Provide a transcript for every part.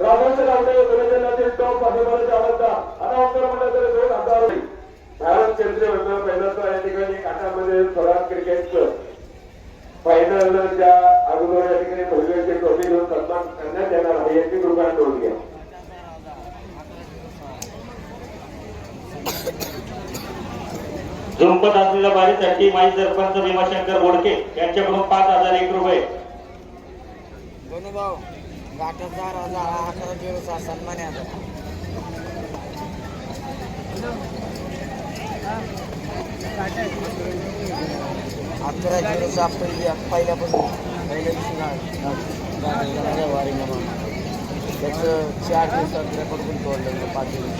Ramos Gawade गुरुजनातील top आवडता अनावकर दोन हजार या ठिकाणी काठामध्ये स्वराज फायनलच्या अगोदर या ठिकाणी ट्रॉफी घेऊन सन्मान करण्यात येणार आहे याची कृपया घ्या. झुंपत असलेल्या बारीसाठी माजी सरपंच भीमाशंकर बोडके यांच्याकडून पाच हजार एक रुपये. दोन्ही भाऊ गाठाचा राजा अकरा किलोचा सन्मान आहे आता. अकरा किलोचा पहिल्या पहिल्यापासून पहिल्या दिवशी वारीला त्याचं चार दिवसात रेकॉर्ड पण तोडलं पाच दिवस.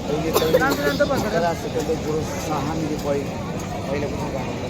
पहिली पहिली. असं तर गुरु सहा मिली पॉईंट पहिल्यापासून